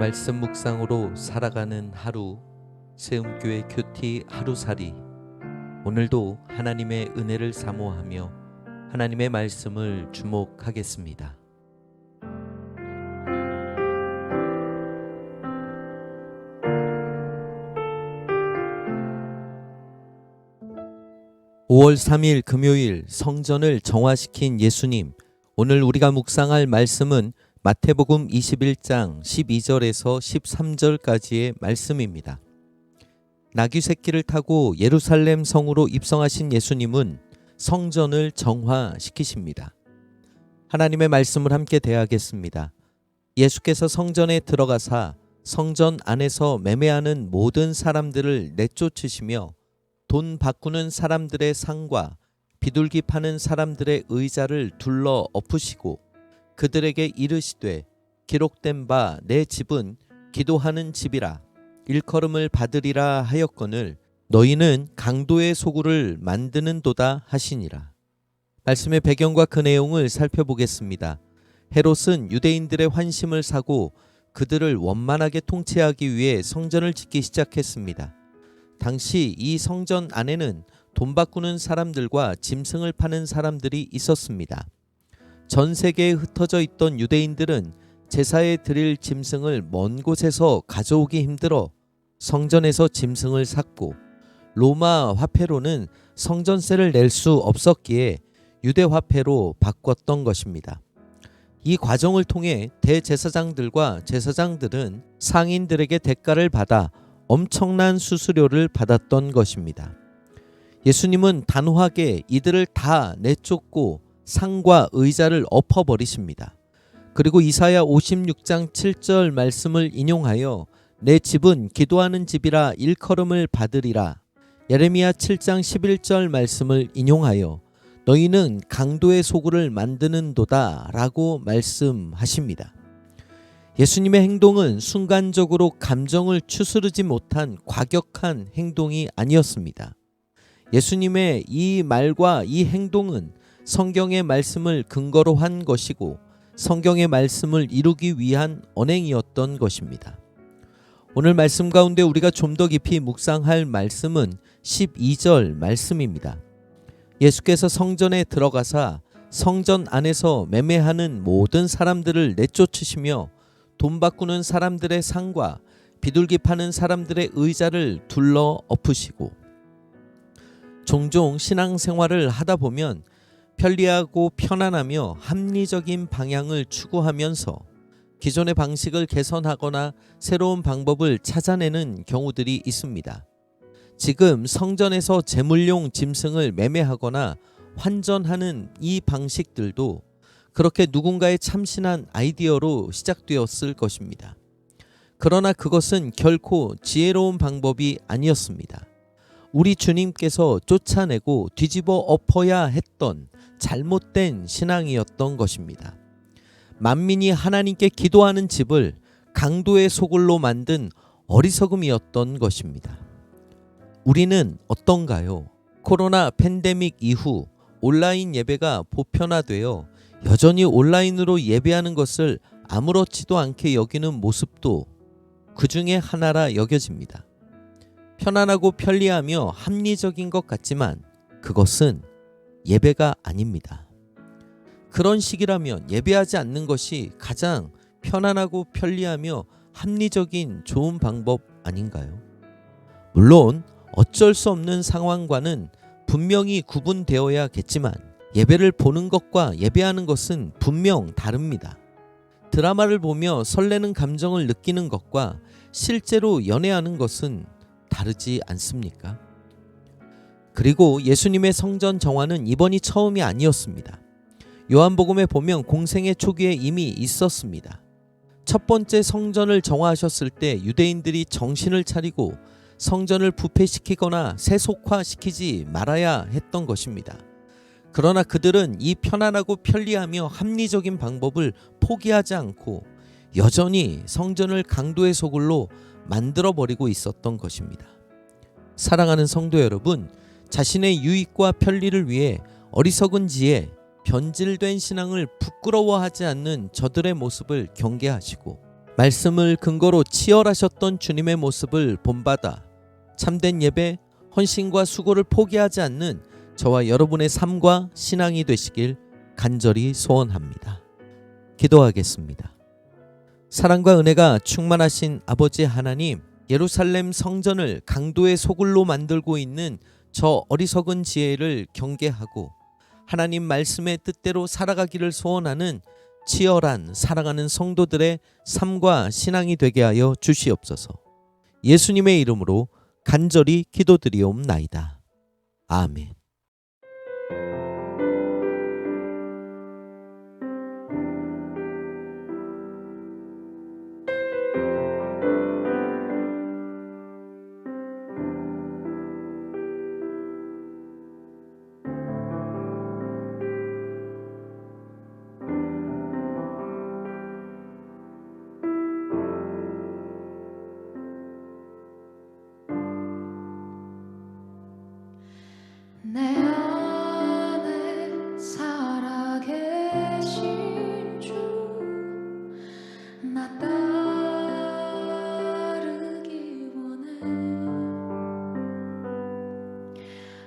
말씀 묵상으로 살아가는 하루 세움교회 큐티 하루살이 오늘도 하나님의 은혜를 사모하며 하나님의 말씀을 주목하겠습니다. 5월 3일 금요일 성전을 정화시킨 예수님 오늘 우리가 묵상할 말씀은 마태복음 21장 12절에서 13절까지의 말씀입니다. 나귀 새끼를 타고 예루살렘 성으로 입성하신 예수님은 성전을 정화시키십니다. 하나님의 말씀을 함께 대하겠습니다. 예수께서 성전에 들어가사 성전 안에서 매매하는 모든 사람들을 내쫓으시며 돈 바꾸는 사람들의 상과 비둘기 파는 사람들의 의자를 둘러 엎으시고 그들에게 이르시되 기록된 바 내 집은 기도하는 집이라 일컬음을 받으리라 하였거늘 너희는 강도의 소굴을 만드는도다 하시니라. 말씀의 배경과 그 내용을 살펴보겠습니다. 헤롯은 유대인들의 환심을 사고 그들을 원만하게 통치하기 위해 성전을 짓기 시작했습니다. 당시 이 성전 안에는 돈 바꾸는 사람들과 짐승을 파는 사람들이 있었습니다. 전 세계에 흩어져 있던 유대인들은 제사에 드릴 짐승을 먼 곳에서 가져오기 힘들어 성전에서 짐승을 샀고 로마 화폐로는 성전세를 낼 수 없었기에 유대 화폐로 바꿨던 것입니다. 이 과정을 통해 대제사장들과 제사장들은 상인들에게 대가를 받아 엄청난 수수료를 받았던 것입니다. 예수님은 단호하게 이들을 다 내쫓고 상과 의자를 엎어버리십니다. 그리고 이사야 56장 7절 말씀을 인용하여 내 집은 기도하는 집이라 일컬음을 받으리라. 예레미야 7장 11절 말씀을 인용하여 너희는 강도의 소굴을 만드는 도다 라고 말씀하십니다. 예수님의 행동은 순간적으로 감정을 추스르지 못한 과격한 행동이 아니었습니다. 예수님의 이 말과 이 행동은 성경의 말씀을 근거로 한 것이고 성경의 말씀을 이루기 위한 언행이었던 것입니다. 오늘 말씀 가운데 우리가 좀 더 깊이 묵상할 말씀은 12절 말씀입니다. 예수께서 성전에 들어가사 성전 안에서 매매하는 모든 사람들을 내쫓으시며 돈 바꾸는 사람들의 상과 비둘기 파는 사람들의 의자를 둘러 엎으시고 종종 신앙생활을 하다 보면 편리하고 편안하며 합리적인 방향을 추구하면서 기존의 방식을 개선하거나 새로운 방법을 찾아내는 경우들이 있습니다. 지금 성전에서 제물용 짐승을 매매하거나 환전하는 이 방식들도 그렇게 누군가의 참신한 아이디어로 시작되었을 것입니다. 그러나 그것은 결코 지혜로운 방법이 아니었습니다. 우리 주님께서 쫓아내고 뒤집어 엎어야 했던 잘못된 신앙이었던 것입니다. 만민이 하나님께 기도하는 집을 강도의 소굴로 만든 어리석음이었던 것입니다. 우리는 어떤가요? 코로나 팬데믹 이후 온라인 예배가 보편화되어 여전히 온라인으로 예배하는 것을 아무렇지도 않게 여기는 모습도 그 중에 하나라 여겨집니다. 편안하고 편리하며 합리적인 것 같지만 그것은 예배가 아닙니다. 그런 식이라면 예배하지 않는 것이 가장 편안하고 편리하며 합리적인 좋은 방법 아닌가요? 물론 어쩔 수 없는 상황과는 분명히 구분되어야겠지만 예배를 보는 것과 예배하는 것은 분명 다릅니다. 드라마를 보며 설레는 감정을 느끼는 것과 실제로 연애하는 것은 다르지 않습니까? 그리고 예수님의 성전 정화는 이번이 처음이 아니었습니다. 요한복음에 보면 공생의 초기에 이미 있었습니다. 첫 번째 성전을 정화하셨을 때 유대인들이 정신을 차리고 성전을 부패시키거나 세속화시키지 말아야 했던 것입니다. 그러나 그들은 이 편안하고 편리하며 합리적인 방법을 포기하지 않고 여전히 성전을 강도의 소굴로 만들어 버리고 있었던 것입니다. 사랑하는 성도 여러분, 자신의 유익과 편리를 위해 어리석은 지혜, 변질된 신앙을 부끄러워하지 않는 저들의 모습을 경계하시고 말씀을 근거로 치열하셨던 주님의 모습을 본받아 참된 예배, 헌신과 수고를 포기하지 않는 저와 여러분의 삶과 신앙이 되시길 간절히 소원합니다. 기도하겠습니다. 사랑과 은혜가 충만하신 아버지 하나님, 예루살렘 성전을 강도의 소굴로 만들고 있는 저 어리석은 지혜를 경계하고 하나님 말씀의 뜻대로 살아가기를 소원하는 치열한 사랑하는 성도들의 삶과 신앙이 되게 하여 주시옵소서. 예수님의 이름으로 간절히 기도드리옵나이다. 아멘.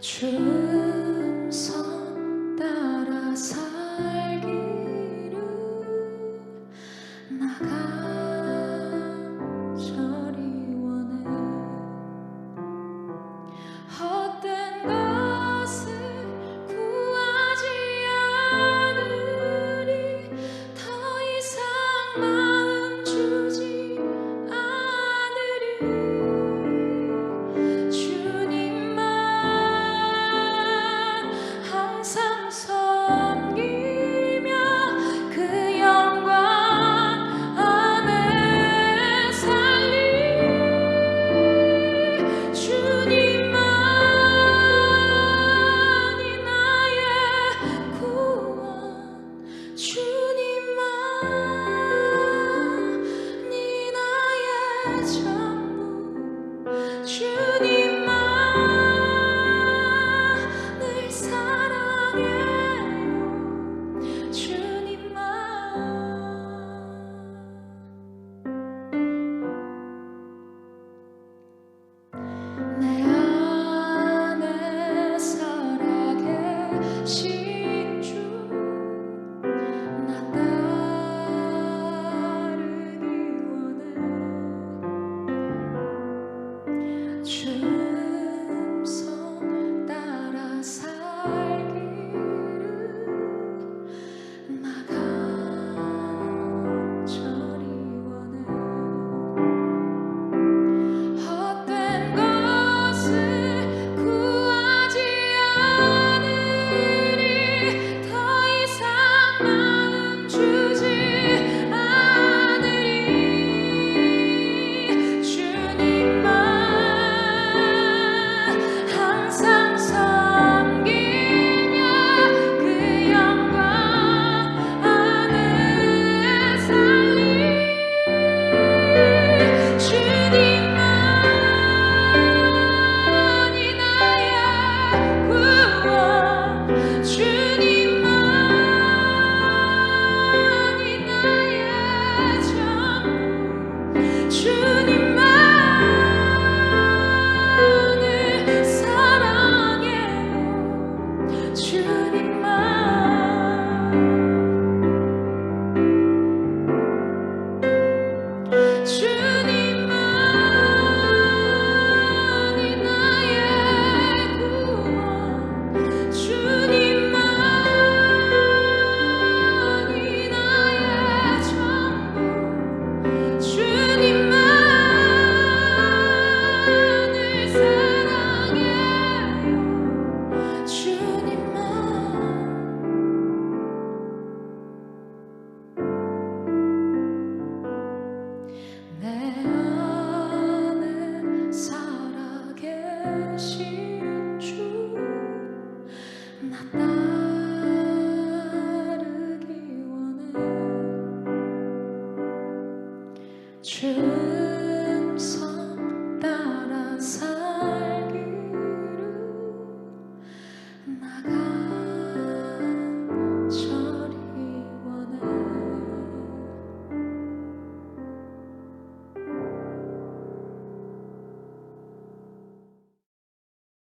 주 음성 따라 살